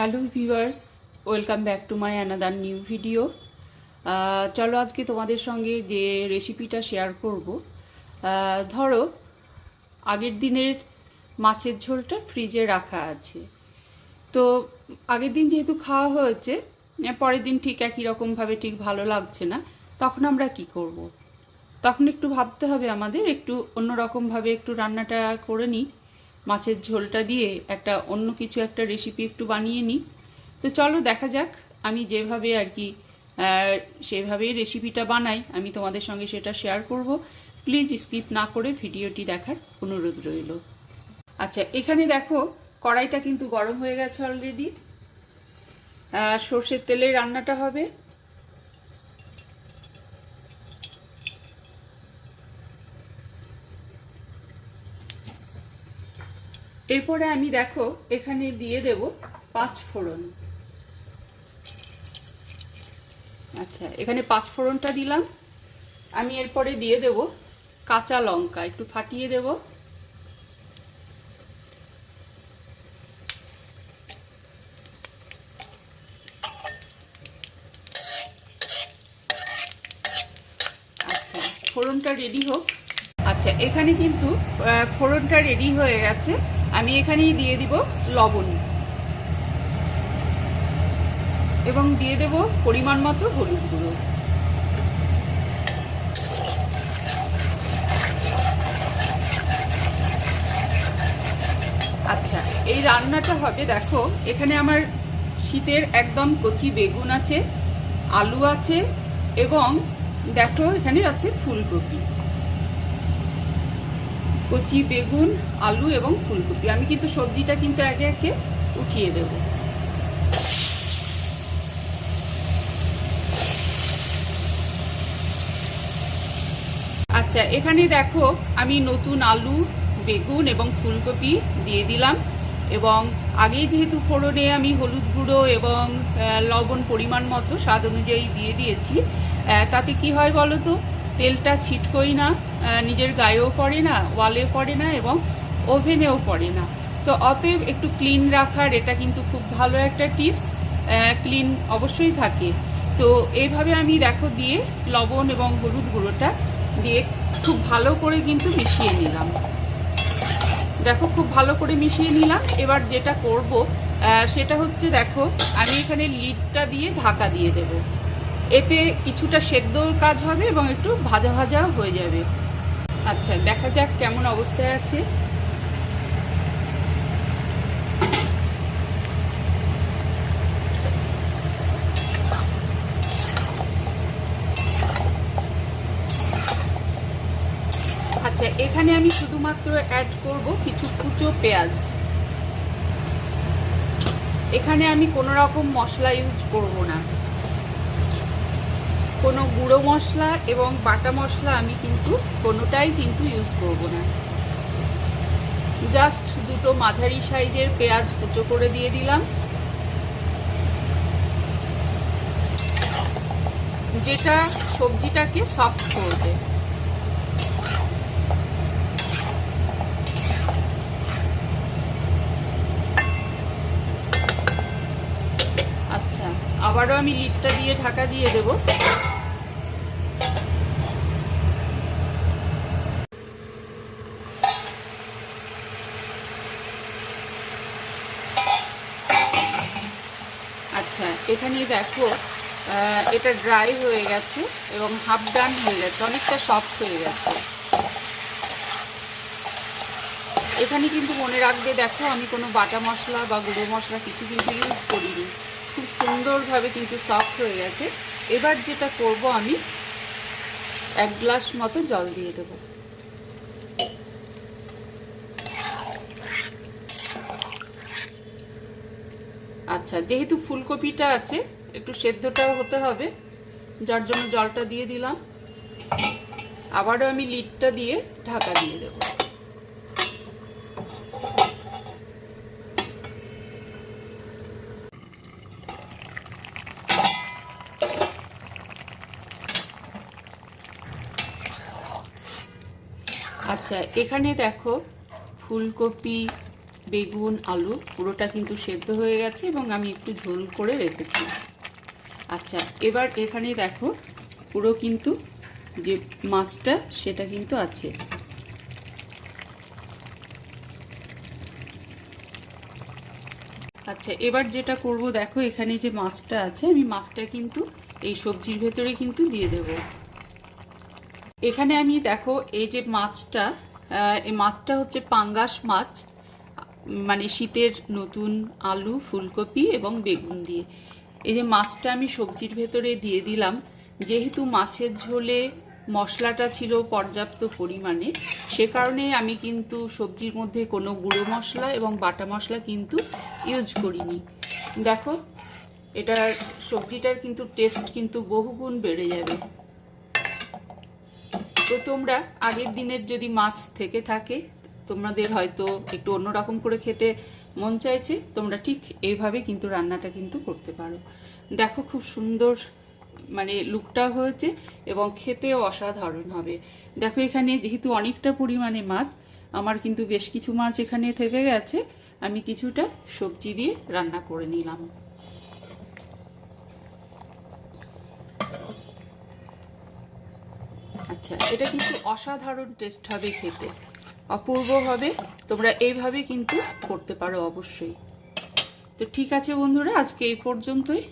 Hello viewers, welcome back to my another new video. চলো আজকে তোমাদের সঙ্গে যে রেসিপিটা শেয়ার করব ধরো, আগের দিনের মাছের ঝোলটা ফ্রিজে রাখা আছে। তো আগের দিন যেহেতু খাওয়া হয়েছে পরের দিন ঠিক একই রকমভাবে ঠিক ভালো লাগছে না, তখন আমরা কি করব। তখন একটু ভাবতে হবে আমাদের, একটু অন্যরকমভাবে একটু রান্নাটা করে নিই। মাছের ঝোলটা দিয়ে একটা অন্য কিছু একটা রেসিপি একটু বানিয়ে নিই। তো চলো দেখা যাক, আমি যেভাবে আর কি সেভাবেই রেসিপিটা বানাই, আমি তোমাদের সঙ্গে সেটা শেয়ার করব। প্লিজ স্কিপ না করে ভিডিওটি দেখার অনুরোধ রইল। আচ্ছা এখানে দেখো, কড়াইটা কিন্তু গরম হয়ে গেছে অলরেডি সর্ষের তেলে রান্নাটা হবে। এরপরে আমি দেখো, এখানে দিয়ে দেব পাঁচ ফোড়ন। আচ্ছা এখানে পাঁচ ফোড়নটা দিলাম। আমি এরপরে দিয়ে দেব কাঁচা লঙ্কা, একটু ফাটিয়ে দেব। আচ্ছা ফোড়নটা রেডি হোক। আচ্ছা এখানে কিন্তু ফোড়নটা রেডি হয়ে গেছে। আমি এখানেই দিয়ে দিব লবণ। এবং দিয়ে দেব পরিমাণ মতো হলুদ গুঁড়ো। আচ্ছা এই রান্নাটা হবে, দেখো, এখানে আমার শীতের একদম কচি বেগুন আছে, আলু আছে, এবং দেখো, এখানে আছে ফুলকপি। কচি, বেগুন, আলু এবং ফুলকপি। আমি কিন্তু সবজিটা কিন্তু একে একে উঠিয়ে দেব। আচ্ছা এখানে দেখো আমি নতুন আলু, বেগুন এবং ফুলকপি দিয়ে দিলাম এবং আগেই যেহেতু ফোড়নে আমি হলুদ গুঁড়ো এবং লবণ পরিমাণ মতো স্বাদ অনুযায়ী দিয়ে দিয়েছি তাতে কি হয় বলো তো? তেলটা ছিটকোই না নিজের গায়েও পড়ে না, ওয়ালেও পড়ে না এবং ওভেনেও পড়ে না। তো অতএব একটু ক্লিন রাখার এটা কিন্তু খুব ভালো একটা টিপস ক্লিন অবশ্যই থাকে। তো এইভাবে আমি দেখো দিয়ে লবণ এবং হলুদ গুঁড়োটা দিয়ে খুব ভালো করে কিন্তু মিশিয়ে নিলাম। দেখো খুব ভালো করে মিশিয়ে নিলাম। এবার যেটা করব সেটা হচ্ছে দেখো, আমি এখানে লিডটা দিয়ে ঢাকা দিয়ে দেব। এতে কিছুটা সেদ্ধ কাজ হবে এবং একটু ভাজা ভাজা হয়ে যাবে। আচ্ছা দেখা যাক কেমন অবস্থায় আছে। আচ্ছা এখানে আমি শুধুমাত্র অ্যাড করব কিছু কুচো পেঁয়াজ। এখানে আমি কোনো রকম মশলা ইউজ করব না। কোনো গুঁড়ো মশলা এবং বাটা মশলা আমি কিন্তু কোনোটাই কিন্তু ইউজ করব না। জাস্ট দুটো মাঝারি সাইজের পেঁয়াজ কুচো করে দিয়ে দিলাম। যেটা সবজিটাকে সফট করবে। আচ্ছা আবারও আমি লিডটা দিয়ে ঢাকা দিয়ে দেব। আচ্ছা এখানে দেখো এটা ড্রাই হয়ে গেছে এবং হাফ ডান হয়ে গেছে, অনেকটা সফট হয়ে গেছে। এখানে কিন্তু মনে রাখবে, দেখো, আমি কোনো বাটা মশলা বা গুঁড়ো মশলা কিছু কিন্তু ইউজ করিনি। খুব সুন্দরভাবে কিন্তু সফট হয়ে গেছে। এবার যেটা করব আমি, এক গ্লাস মতো জল দিয়ে দেবো। আচ্ছা যেহেতু ফুলকপিটা আছে, একটু সেদ্ধটাও হতে হবে। যার জন্য জলটা দিয়ে দিলাম। আবারও আমি লিডটা দিয়ে ঢাকা দিয়ে দেবো। আচ্ছা এখানে দেখো ফুলকপি বেগুন, আলু, পুরোটা কিন্তু সেদ্ধ হয়ে গেছে এবং আমি একটু ঝোল করে রেখেছি। আচ্ছা এবার এখানে দেখো, পুরো কিন্তু যে মাছটা, সেটা কিন্তু আছে। আচ্ছা এবার যেটা করব, দেখো, এখানে যে মাছটা আছে, আমি মাছটা কিন্তু এই সবজির ভেতরে কিন্তু দিয়ে দেব। এখানে আমি দেখো, এই যে মাছটা এই মাছটা হচ্ছে পাঙ্গাস মাছ। মানে শীতের নতুন আলু, ফুলকপি এবং বেগুন দিয়ে। এই যে মাছটা আমি সবজির ভেতরে দিয়ে দিলাম, যেহেতু মাছের ঝোলে মশলাটা ছিল পর্যাপ্ত পরিমাণে, সে কারণে আমি কিন্তু সবজির মধ্যে কোনো গুঁড়ো মশলা এবং বাটা মশলা কিন্তু ইউজ করিনি। দেখো, এটার সবজিটার কিন্তু টেস্ট কিন্তু বহুগুণ বেড়ে যাবে। তো তোমরা আগের দিনের যদি মাছ থেকে থাকে তোমাদের হয়তো একটু অন্যরকম করে খেতে মন চাইছে, তোমরা ঠিক এইভাবে কিন্তু রান্নাটা কিন্তু করতে পারো। দেখো খুব সুন্দর মানে লুকটা হয়েছে এবং খেতেও অসাধারণ হবে। দেখো এখানে যেহেতু অনেকটা পরিমাণে মাছ, আমার কিন্তু বেশ কিছু মাছ এখানে থেকে গেছে, আমি কিছুটা সবজি দিয়ে রান্না করে নিলাম। আচ্ছা এটা কিন্তু অসাধারণ টেস্ট হবে খেতে। অপূর্ব হবে। তোমরা এইভাবে কিন্তু করতে পারো অবশ্যই। তো ঠিক আছে বন্ধুরা, আজকে এই পর্যন্তই।